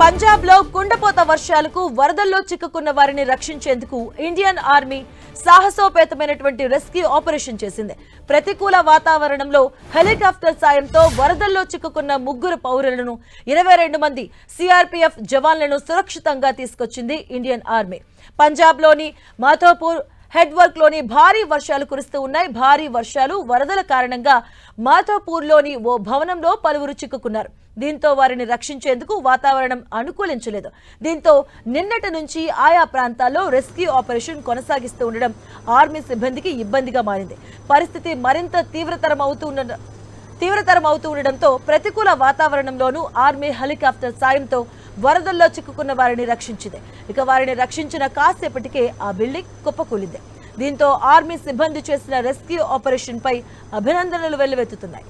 పంజాబ్లో కుండపోత వర్షాలకు వరదల్లో చిక్కుకున్న వారిని రక్షించేందుకు ఇండియన్ ఆర్మీ సాహసోపేతమైనటువంటి రెస్క్యూ ఆపరేషన్ చేసింది. ప్రతికూల వాతావరణంలో హెలికాప్టర్ సాయంతో వరదల్లో చిక్కుకున్న ముగ్గురు పౌరులను ఇరవై రెండు మంది సిఆర్పీఎఫ్ జవాన్లను సురక్షితంగా తీసుకొచ్చింది ఇండియన్ ఆర్మీ. పంజాబ్లోని మాథోపూర్ హెడ్వర్క్లోని లోని భారీ వర్షాలు కురుస్తూ ఉన్నాయి. భారీ వర్షాలు వరదల కారణంగా మాథోపూర్లోని ఓ భవనంలో పలువురు చిక్కుకున్నారు. దీంతో వారిని రక్షించేందుకు వాతావరణం అనుకూలించలేదు. దీంతో నిన్నటి నుంచి ఆయా ప్రాంతాల్లో రెస్క్యూ ఆపరేషన్ కొనసాగిస్తూ ఉండడం ఆర్మీ సిబ్బందికి ఇబ్బందిగా మారింది. పరిస్థితి మరింత తీవ్రతరం అవుతూ తీవ్రతరం అవుతూ ఉండడంతో ప్రతికూల వాతావరణంలోనూ ఆర్మీ హెలికాప్టర్ సాయంతో వరదల్లో చిక్కుకున్న వారిని రక్షించింది. ఇక వారిని రక్షించిన కాసేపటికే ఆ బిల్డింగ్ కుప్పకూలింది. దీంతో ఆర్మీ సిబ్బంది చేసిన రెస్క్యూ ఆపరేషన్ పై అభినందనలు వెల్లువెత్తుతున్నాయి.